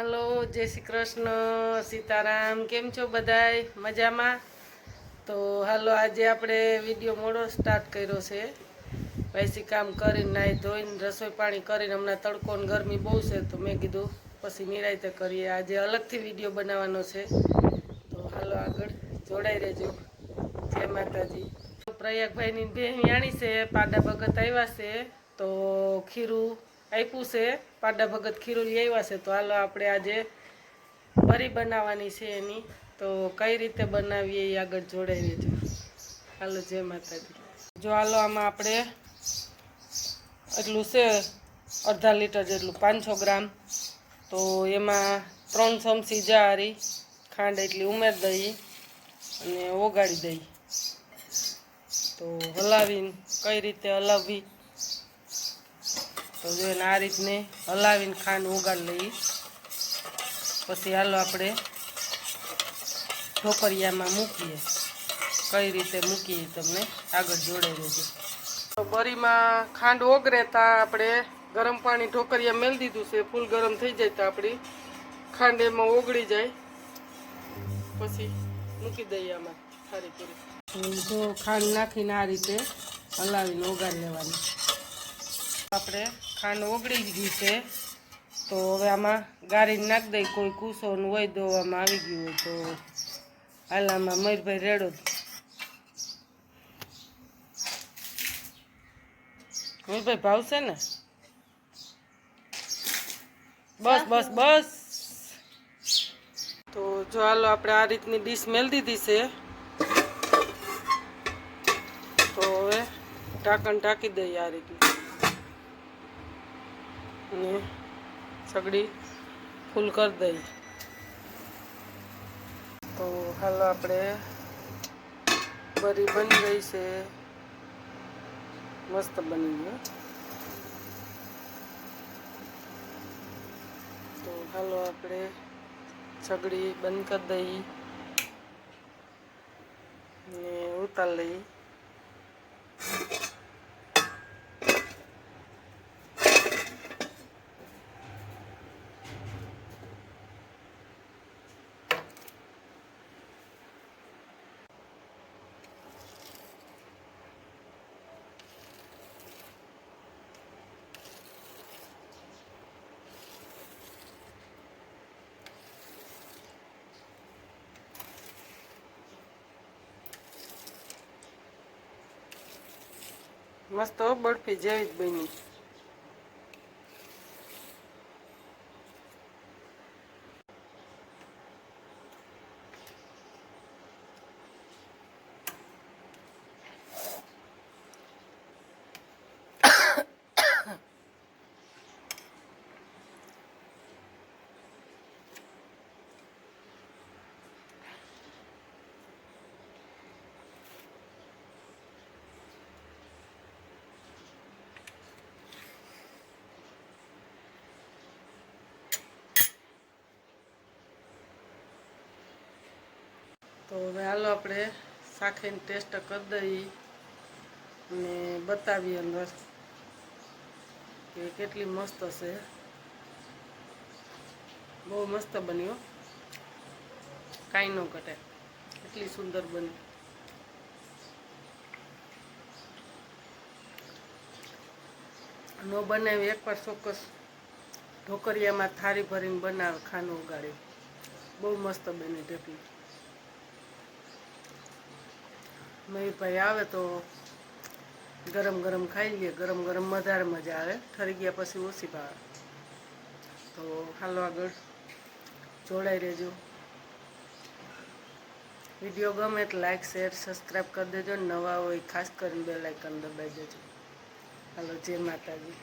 Hello, જય શ્રી કૃષ્ણ, સીતારામ. કેમ છો બધાય? મજામાં? તો હાલો, આજે આપણે વીડિયો મોડો સ્ટાર્ટ કર્યો છે. પૈસી કામ કરીને નાહી ધોઈને, રસોઈ પાણી કરીને, હમણાં તડકો ને ગરમી બહુ છે, તો મેં કીધું પછી નિરાયતે કરીએ. આજે અલગથી વીડિયો બનાવવાનો છે. તો હાલો આગળ જોડાઈ રહેજો. જય માતાજી. પ્રયાગભાઈની બે આણી છે, પાડા ભગત આવ્યા છે. તો ખીરું આપ્યું છે. પાડા ભગત ખીરું લઈ આવ્યા છે. તો હાલો આપણે આજે પરી બનાવવાની છે એની. તો કઈ રીતે બનાવીએ એ આગળ જોડાઈ રહેજો. હાલો, જય માતાજી. જો હાલો, આમાં આપણે એટલું છે, અડધા લીટર જેટલું, પાંચસો ગ્રામ. તો એમાં ત્રણ ચમચી જારી, ખાંડ એટલી ઉમેર દઈએ અને ઓગાળી દઈએ તો હલાવીને કઈ રીતે હલાવવી તો જો એને આ રીતને હલાવીને ખાંડ ઉગાડી લઈએ. પછી હાલો આપણે ઢોકરિયામાં મૂકીએ. કઈ રીતે મૂકીએ તમને આગળ જોડાઈ રહેજો. તો બરીમાં ખાંડ ઓગરે તા આપણે ગરમ પાણી ઢોકરિયા મેળ દીધું છે, ફૂલ ગરમ થઈ જાય તો આપણી ખાંડ એમાં ઓગળી જાય. પછી મૂકી દઈએ આમાં ખાંડ નાખીને આ રીતે હલાવીને ઓગાળી લેવાની. આપણે ખાંડ ઓગળી ગઈ છે. તો હવે આમાં ગારીને નાખી દઈ કોઈ કૂસોનું હોય દોવામાં આવી ગયું હોય તો હાલામાં મયુરભાઈ રેડો મયુરભાઈ ભાવશે ને? બસ બસ બસ. તો જો હાલો આપણે આ રીતની ડીશ મેળ દીધી છે. તો હવે ઢાંકણ ઢાંકી દઈએ આ રીતનું. અને સગડી ફૂલ કરી દઈએ તો હાલો આપણે બરી બની ગઈ છે મસ્ત બની ગયું તો હાલો આપણે સગડી બંધ કરી દઈએ ને ઉતાર લઈએ મસ્ત બરફી જેવી જ બની. તો હવે હાલો આપણે શાખીને ટેસ્ટ કરી દઈએ અને બતાવીએ અંદર કે કેટલી મસ્ત છે બહુ મસ્ત બન્યો. કાંઈ ન ઘટે. એટલી સુંદર બની. નો બનાવી, એકવાર ચોક્કસ ઢોકરિયામાં થાળી ભરીને બનાવે ખાનું ઉગાડી. બહુ મસ્ત બની ઢેપલી મયુરભાઈ આવે તો ગરમ ગરમ ખાઈ લઈએ. ગરમ ગરમ વધારે મજા આવે. ઠરી ગયા પછી ઓછી ભાવે. તો હાલો આગળ. જોડાઈ રહેજો. વીડિયો ગમે તો લાઇક શેર, સબસ્ક્રાઈબ કરી દેજો. નવા હોય ખાસ કરીને બે લાઇકન દબાઈ દેજો. હાલો, જય માતાજી.